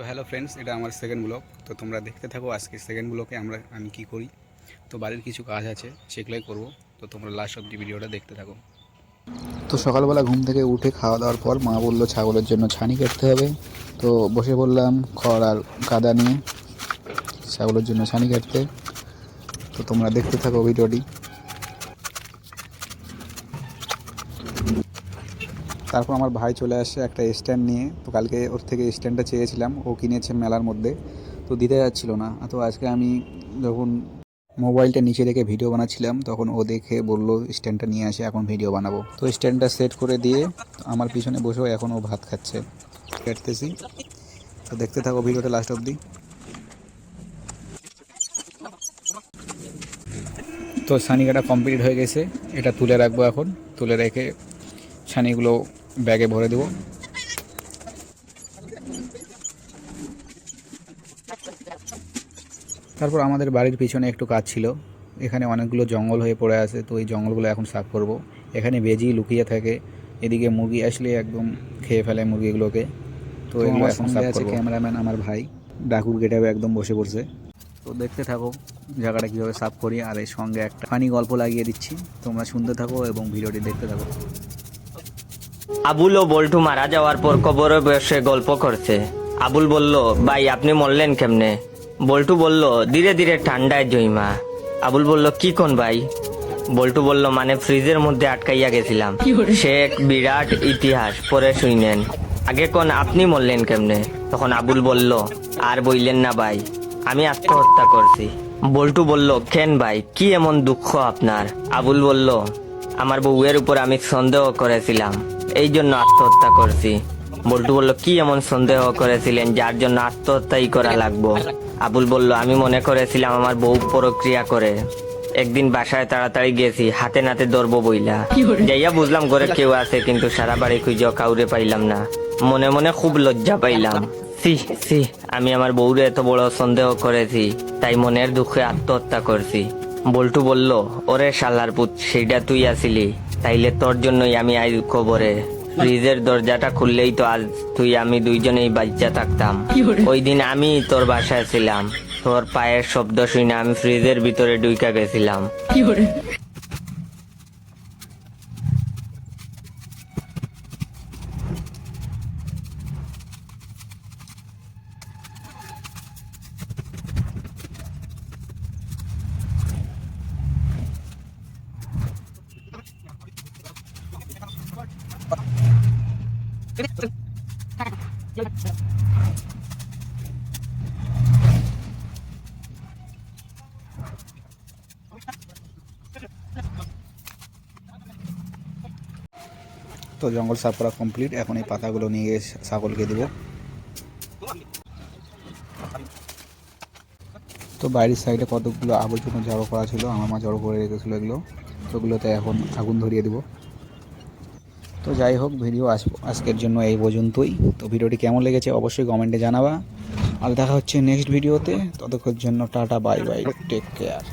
তো hello friends এটা আমার সেকেন্ড ব্লগ তো তোমরা দেখতে থাকো আজকে সেকেন্ড ব্লকে আমরা, আমি কি করি। তো বাড়ির কিছু কাজ আছে, সেগুলোই করব। তো তোমরা লাস্ট অব্দি ভিডিওটা দেখতে থাকো। তো সকালবেলা ঘুম থেকে উঠে খাওয়া দাওয়ার পর মা বলল ছাগলের জন্য ছানি কাটতে হবে। তো বসে পড়লাম খড় আর কাদা নিয়ে ছাগলের জন্য ছানি কাটতে। তো তোমরা দেখতে থাকো ভিডিওটি। তারপর আমার ভাই চলে আসে একটা স্ট্যান্ড নিয়ে। তো কালকে ওর থেকে স্ট্যান্ডটা চেয়েছিলাম, ও কিনেছে মেলার মধ্যে। তো দিতে যাচ্ছিল না। তো আজকে আমি যখন মোবাইলটা নিচে রেখে ভিডিও বানাচ্ছিলাম, তখন ও দেখে বলল স্ট্যান্ডটা নিয়ে আসে, এখন ভিডিও বানাবো। তো স্ট্যান্ডটা সেট করে দিয়ে আমার পিছনে বসেও এখন ও ভাত খাচ্ছে। কাটতেছি। তো দেখতে থাকো ভিডিওটা লাস্ট অবধি। তো ছানি কাটা কমপ্লিট হয়ে গেছে। এটা তুলে রাখব এখন। তুলে রেখে ছানিগুলো ব্যাগে ভরে দেবো। তারপর আমাদের বাড়ির পিছনে একটু কাজ ছিল। এখানে অনেকগুলো জঙ্গল হয়ে পড়ে আছে তো এই জঙ্গলগুলো এখন সাফ করব। এখানে বেজি লুকিয়ে থাকে এদিকে মুরগি আসলে একদম খেয়ে ফেলে মুরগিগুলোকে। তো এগুলো এখন সাফ আছে ক্যামেরাম্যান আমার ভাই। ডাকুর গেটাবে একদম বসে পড়ছে। তো দেখতে থাকো জায়গাটা কীভাবে সাফ করি আর এর সঙ্গে একটা ফানি গল্প লাগিয়ে দিচ্ছি। তোমরা শুনতে থাকো এবং ভিডিওটি দেখতে থাকো। আবুল ও বল্টু মারা যাওয়ার পর কবরে বসে গল্প করছে। আবুল বলল ভাই আপনি মরলেন কেমনে? বল্টু বলল ধীরে ধীরে ঠান্ডায় জইমা। আবুল বলল কি কোন ভাই? বল্টু বলল মানে ফ্রিজের মধ্যে আটকাইয়া গেছিলাম। সে এক বিরাট ইতিহাস পরে শুইনেন। আগে কোন আপনি মরলেন কেমনে? তখন আবুল বলল আর বইলেন না ভাই আমি আত্মহত্যা করছি। বল্টু বলল কেন ভাই কি এমন দুঃখ আপনার? আবুল বলল আমার বউয়ের উপর আমি সন্দেহ করেছিলাম। এই জন্য আত্মহত্যা করছি। বল্টু বলল কি এমন সন্দেহ করেছিলেন? যার জন্য আত্মহত্যাই করা লাগবো? আবুল বলল আমি মনে করেছিলাম আমার বউ প্রক্রিয়া করে। একদিন বাসায় তাড়াতাড়ি গেছি হাতে নাতে ধরবো বইলা। যাইয়া বুঝলাম ঘরে কেউ আছে কিন্তু সারা বাড়ি খুঁজেও কাউরে পাইলাম না। মনে মনে খুব লজ্জা পাইলাম। সি সি আমি আমার বউরে এত বড় সন্দেহ করেছি তাই মনের দুঃখে আত্মহত্যা করছি। বল্টু বলল ওরে শালার পুত সেইটা তুই আসিলি। তাইলে তোর জন্যই আমি আই খবরে। ফ্রিজের দরজাটা খুললেই তো আজ তুই আমি দুইজনেই বাচ্চা থাকতাম। ওই দিন আমি তোর বাসায় ছিলাম। তোর পায়ের শব্দ শুনে আমি ফ্রিজের ভিতরে ডুইকা গেছিলাম। তো জঙ্গল সাফ করা কমপ্লিট এখন এই পাতাগুলো নিয়ে ছাগলকে দেবো। তো বাইরের সাইডে কতগুলো আবর্জনা জড়ো করা ছিল, আমার মা জড়ো করে রেখেছিলো এগুলো। তো ওগুলোতে এখন আগুন ধরিয়ে দেবো। তো যাই হোক ভিডিও আজ, আজকের জন্য এই পর্যন্তই। তো ভিডিওটি কেমন লেগেছে অবশ্যই কমেন্টে জানাবা। আর দেখা হচ্ছে নেক্সট ভিডিওতে ততক্ষণের জন্য tata bye bye take care